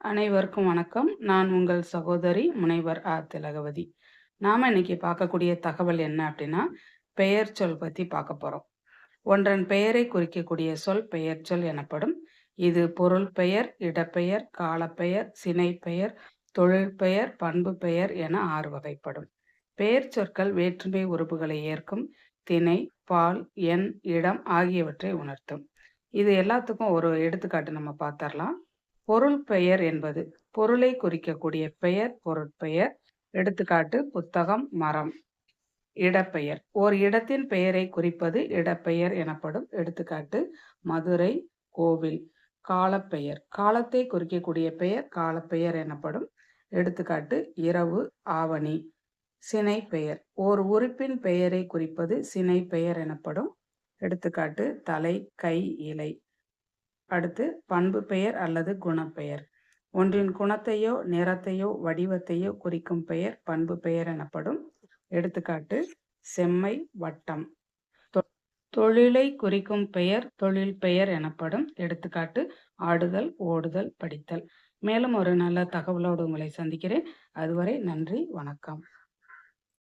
அனைவருக்கும் வணக்கம். நான் உங்கள் சகோதரி முனைவர் ஆ திலகவதி. நாம இன்னைக்கு பார்க்கக்கூடிய தகவல் என்ன அப்படின்னா பெயர் சொல் பத்தி பார்க்க போறோம். ஒன்றன் பெயரை குறிக்கக்கூடிய சொல் பெயர் சொல் எனப்படும். இது பொருள் பெயர் இடப்பெயர் காலப்பெயர் சினை பெயர் தொழில் பெயர் பண்பு பெயர் என ஆறு வகைப்படும். பெயர் சொற்கள் வேற்றுமை உறுப்புகளை ஏற்கும். திணை பால் எண் இடம் ஆகியவற்றை உணர்த்தும். இது எல்லாத்துக்கும் ஒரு எடுத்துக்காட்டு நம்ம பார்த்தரலாம் பொருள் பெயர் என்பது பொருளை குறிக்கக்கூடிய பெயர் பொருட்பெயர் எடுத்துக்காட்டு புத்தகம் மரம். இடப்பெயர். ஓர் இடத்தின் பெயரை குறிப்பது இடப்பெயர் எனப்படும். எடுத்துக்காட்டு மதுரை கோவில். காலப்பெயர். காலத்தை குறிக்கக்கூடிய பெயர் காலப்பெயர் எனப்படும். எடுத்துக்காட்டு இரவு ஆவணி. சினை பெயர் ஓர் உறுப்பின் பெயரை குறிப்பது சினை பெயர் எனப்படும். எடுத்துக்காட்டு தலை கை இலை. அடுத்து பண்பு பெயர் அல்லது குணப்பெயர் ஒன்றின் குணத்தையோ நிறத்தையோ வடிவத்தையோ குறிக்கும் பெயர் பண்பு பெயர் எனப்படும். எடுத்துக்காட்டு செம்மை வட்டம். தொழிலை குறிக்கும் பெயர் தொழில் பெயர் எனப்படும். எடுத்துக்காட்டு ஆடுதல் ஓடுதல் படித்தல். மேலும் ஒரு நல்ல தகவலோடு உங்களை சந்திக்கிறேன். அதுவரை நன்றி வணக்கம்.